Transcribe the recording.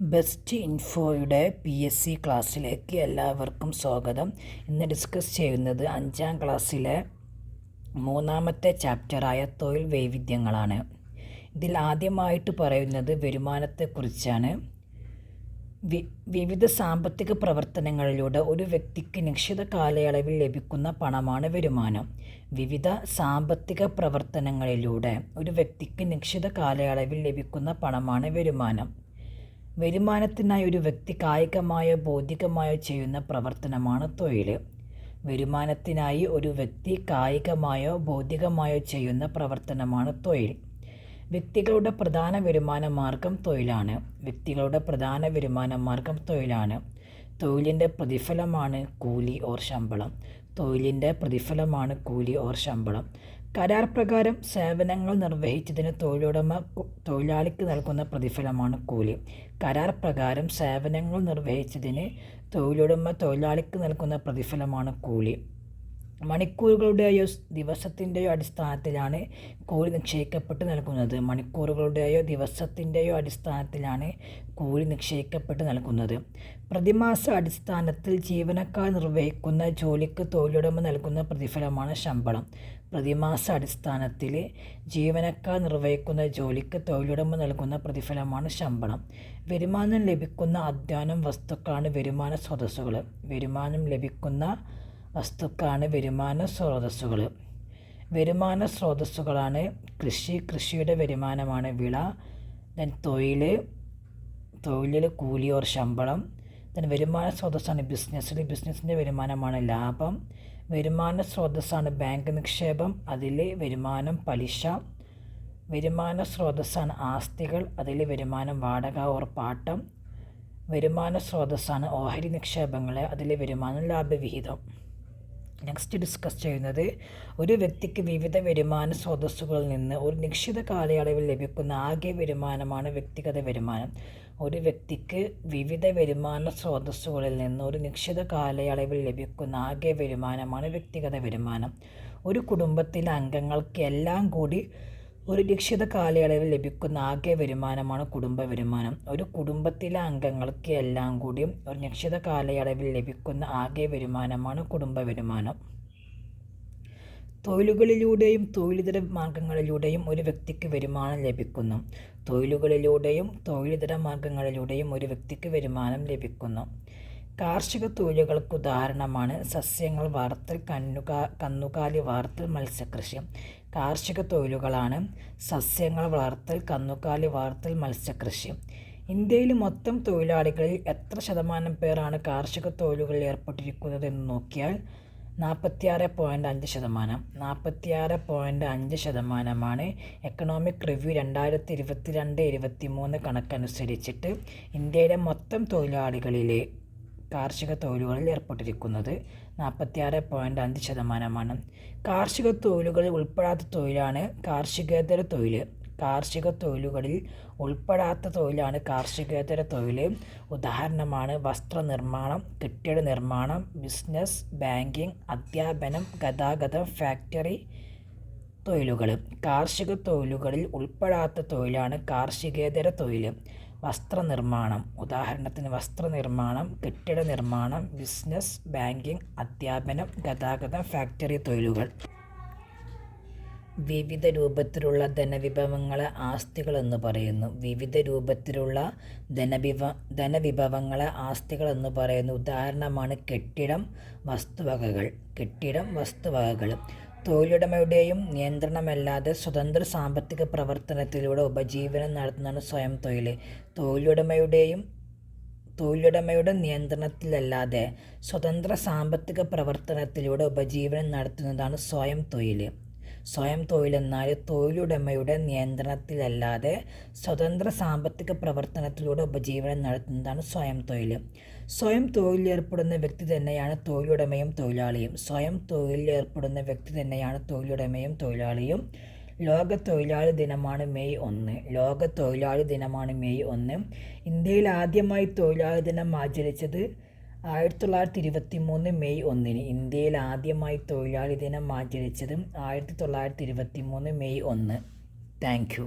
Best ഇൻഫോയുടെ P S C ക്ലാസ്സിലേക്ക് എല്ലാവർക്കും സ്വാഗതം. ഇന്ന് ഡിസ്കസ് ചെയ്യുന്നത് അഞ്ചാം ക്ലാസ്സിലെ മൂന്നാമത്തെ ചാപ്റ്ററായ തൊഴിൽ വൈവിധ്യങ്ങളാണ്. ഇതിൽ ആദ്യമായിട്ട് പറയുന്നത് വരുമാനത്തെക്കുറിച്ചാണ്. വി വിവിധ സാമ്പത്തിക പ്രവർത്തനങ്ങളിലൂടെ ഒരു വ്യക്തിക്ക് നിശ്ചിത കാലയളവിൽ ലഭിക്കുന്ന പണമാണ് വരുമാനം. വിവിധ സാമ്പത്തിക പ്രവർത്തനങ്ങളിലൂടെ ഒരു വ്യക്തിക്ക് നിശ്ചിത കാലയളവിൽ ലഭിക്കുന്ന പണമാണ് വരുമാനം. വരുമാനത്തിനായി ഒരു വ്യക്തി കായികമായോ ബൗദ്ധികമായോ ചെയ്യുന്ന പ്രവർത്തനമാണ് തൊഴിൽ വരുമാനത്തിനായി ഒരു വ്യക്തി കായികമായോ ബൗദ്ധികമായോ ചെയ്യുന്ന പ്രവർത്തനമാണ് തൊഴിൽ. വ്യക്തികളുടെ പ്രധാന വരുമാന മാർഗം തൊഴിലാണ്. വ്യക്തികളുടെ പ്രധാന വരുമാന മാർഗം തൊഴിലാണ്. തൊഴിലിന്റെ പ്രതിഫലമാണ് കൂലി ഓർ ശമ്പളം. തൊഴിലിന്റെ പ്രതിഫലമാണ് കൂലി ഓർ ശമ്പളം. കരാർ പ്രകാരം സേവനങ്ങൾ നിർവഹിച്ചതിന് തൊഴിലുടമ തൊഴിലാളിക്ക് നൽകുന്ന പ്രതിഫലമാണ് കൂലി. കരാർ പ്രകാരം സേവനങ്ങൾ നിർവഹിച്ചതിന് തൊഴിലുടമ തൊഴിലാളിക്ക് നൽകുന്ന പ്രതിഫലമാണ് കൂലി. മണിക്കൂറുകളുടെയോ ദിവസത്തിന്റെയോ അടിസ്ഥാനത്തിലാണ് കൂലി നിക്ഷേപിക്കപ്പെട്ട് നൽകുന്നത്. മണിക്കൂറുകളുടെയോ ദിവസത്തിന്റെയോ അടിസ്ഥാനത്തിലാണ് കൂലി നിക്ഷേപിക്കപ്പെട്ട് നൽകുന്നത്. പ്രതിമാസ അടിസ്ഥാനത്തിൽ ജീവനക്കാർ നിർവഹിക്കുന്ന ജോലിക്ക് തൊഴിലുടമ നൽകുന്ന പ്രതിഫലമാണ് ശമ്പളം. പ്രതിമാസ അടിസ്ഥാനത്തിൽ ജീവനക്കാർ നിർവഹിക്കുന്ന ജോലിക്ക് തൊഴിലുടമ നൽകുന്ന പ്രതിഫലമാണ് ശമ്പളം. വരുമാനം ലഭിക്കുന്ന അധ്വാനം വസ്തുക്കളാണ് വരുമാന സ്രോതസ്സുകൾ. വരുമാനം ലഭിക്കുന്ന വസ്തുക്കളാണ് വരുമാന സ്രോതസ്സുകൾ വരുമാന സ്രോതസ്സുകളാണ് കൃഷി. കൃഷിയുടെ വരുമാനമാണ് വിള ദെൻ തൊഴിൽ തൊഴിലിൽ കൂലി ഓർ ശമ്പളം. ദെൻ വരുമാന സ്രോതസ്സാണ് ബിസിനസ്സിൽ ബിസിനസ്സിന്റെ വരുമാനമാണ് ലാഭം. വരുമാന സ്രോതസ്സാണ് ബാങ്ക് നിക്ഷേപം അതിലെ വരുമാനം പലിശ. വരുമാന സ്രോതസ്സാണ് ആസ്തികൾ അതിലെ വരുമാനം വാടക ഓർ പാട്ടം. വരുമാന സ്രോതസ്സാണ് ഓഹരി നിക്ഷേപങ്ങൾ അതിലെ വരുമാനം ലാഭവിഹിതം. നെക്സ്റ്റ് ഡിസ്കസ് ചെയ്യുന്നത് ഒരു വ്യക്തിക്ക് വിവിധ വരുമാന സ്രോതസ്സുകളിൽ നിന്ന് ഒരു നിശ്ചിത കാലയളവിൽ ലഭിക്കുന്ന ആകെ വരുമാനമാണ് വ്യക്തിഗത വരുമാനം. ഒരു വ്യക്തിക്ക് വിവിധ വരുമാന സ്രോതസ്സുകളിൽ നിന്ന് ഒരു നിശ്ചിത കാലയളവിൽ ലഭിക്കുന്ന ആകെ വരുമാനമാണ് വ്യക്തിഗത വരുമാനം. ഒരു കുടുംബത്തിലെ അംഗങ്ങൾക്ക് എല്ലാം കൂടി ഒരു നിശ്ചിത കാലയളവിൽ ലഭിക്കുന്ന ആകെ വരുമാനമാണ് കുടുംബ വരുമാനം. ഒരു കുടുംബത്തിലെ അംഗങ്ങൾക്ക് എല്ലാം കൂടിയും ഒരു നിശ്ചിത കാലയളവിൽ ലഭിക്കുന്ന ആകെ വരുമാനമാണ് കുടുംബ വരുമാനം. തൊഴിലുകളിലൂടെയും തൊഴിലിതര മാർഗങ്ങളിലൂടെയും ഒരു വ്യക്തിക്ക് വരുമാനം ലഭിക്കുന്നു. തൊഴിലുകളിലൂടെയും തൊഴിലിതര മാർഗങ്ങളിലൂടെയും ഒരു വ്യക്തിക്ക് വരുമാനം ലഭിക്കുന്നു. കാർഷിക തൊഴിലുകൾക്ക് ഉദാഹരണമാണ് സസ്യങ്ങൾ വാർത്തൽ കന്നുകാ കന്നുകാലി വാർത്തൽ മത്സ്യകൃഷി. കാർഷിക തൊഴിലുകളാണ് സസ്യങ്ങൾ വളർത്തൽ കന്നുകാലി വാർത്തൽ മത്സ്യകൃഷി. ഇന്ത്യയിൽ മൊത്തം തൊഴിലാളികളിൽ എത്ര ശതമാനം പേരാണ് കാർഷിക തൊഴിലുകളിൽ ഏർപ്പെട്ടിരിക്കുന്നത് എന്ന് നോക്കിയാൽ നാൽപ്പത്തിയാറ് പോയിന്റ് അഞ്ച് ശതമാനം. നാൽപ്പത്തിയാറ് പോയിന്റ് അഞ്ച് ശതമാനമാണ് എക്കണോമിക് റിവ്യൂ രണ്ടായിരത്തി ഇരുപത്തി രണ്ട് ഇരുപത്തി മൂന്ന് കണക്കനുസരിച്ചിട്ട് ഇന്ത്യയിലെ മൊത്തം തൊഴിലാളികളിലെ കാർഷിക തൊഴിലുകളിൽ ഏർപ്പെട്ടിരിക്കുന്നത് നാൽപ്പത്തിയാറ് പോയിന്റ് അഞ്ച് ശതമാനമാണ്. കാർഷിക തൊഴിലുകളിൽ ഉൾപ്പെടാത്ത തൊഴിലാണ് കാർഷികേതര തൊഴിൽ കാർഷിക തൊഴിലുകളിൽ ഉൾപ്പെടാത്ത തൊഴിലാണ് കാർഷികേതര തൊഴിൽ ഉദാഹരണമാണ് വസ്ത്രനിർമ്മാണം കെട്ടിട നിർമ്മാണം ബിസിനസ് ബാങ്കിങ് അധ്യാപനം ഗതാഗതം ഫാക്ടറി തൊഴിലുകൾ കാർഷിക തൊഴിലുകളിൽ ഉൾപ്പെടാത്ത തൊഴിലാണ് കാർഷികേതര തൊഴിൽ വസ്ത്രനിർമ്മാണം. ഉദാഹരണത്തിന് വസ്ത്രനിർമ്മാണം കെട്ടിട നിർമ്മാണം ബിസിനസ് ബാങ്കിംഗ് അധ്യാപനം ഗതാഗതം ഫാക്ടറി തൊഴിലുകൾ. വിവിധ രൂപത്തിലുള്ള ധനവിഭവങ്ങളെ ആസ്തികൾ എന്ന് പറയുന്നു. വിവിധ രൂപത്തിലുള്ള ധനവിഭ ധനവിഭവങ്ങളെ ആസ്തികൾ എന്ന് പറയുന്നു. ഉദാഹരണമാണ് കെട്ടിടം വസ്തുവകകൾ. കെട്ടിടം വസ്തുവകകൾ തൊഴിലുടമയുടെയും നിയന്ത്രണമല്ലാതെ സ്വതന്ത്ര സാമ്പത്തിക പ്രവർത്തനത്തിലൂടെ ഉപജീവനം നടത്തുന്നതാണ് സ്വയം തൊഴിൽ തൊഴിലുടമയുടെയും തൊഴിലുടമയുടെ നിയന്ത്രണത്തിലല്ലാതെ സ്വതന്ത്ര സാമ്പത്തിക പ്രവർത്തനത്തിലൂടെ ഉപജീവനം നടത്തുന്നതാണ് സ്വയം തൊഴിൽ സ്വയം തൊഴിലെന്നാൽ തൊഴിലുടമയുടെ നിയന്ത്രണത്തിലല്ലാതെ സ്വതന്ത്ര സാമ്പത്തിക പ്രവർത്തനത്തിലൂടെ ഉപജീവനം നടത്തുന്നതാണ് സ്വയം തൊഴിൽ. സ്വയം തൊഴിലേർപ്പെടുന്ന വ്യക്തി തന്നെയാണ് തൊഴിലുടമയും തൊഴിലാളിയും. സ്വയം തൊഴിലേർപ്പെടുന്ന വ്യക്തി തന്നെയാണ് തൊഴിലുടമയും തൊഴിലാളിയും. ലോക തൊഴിലാളി ദിനമാണ് മെയ് ഒന്ന്. ലോക തൊഴിലാളി ദിനമാണ് മെയ് ഒന്ന്. ഇന്ത്യയിൽ ആദ്യമായി തൊഴിലാളി ദിനം ആചരിച്ചത് ആയിരത്തി തൊള്ളായിരത്തി ഇരുപത്തി മൂന്ന് മെയ് ഒന്നിന് ഇന്ത്യയിൽ ആദ്യമായി തൊഴിലാളി ദിനം ആചരിച്ചതും ആയിരത്തി തൊള്ളായിരത്തി ഇരുപത്തി മൂന്ന് മെയ് ഒന്ന്. Thank you.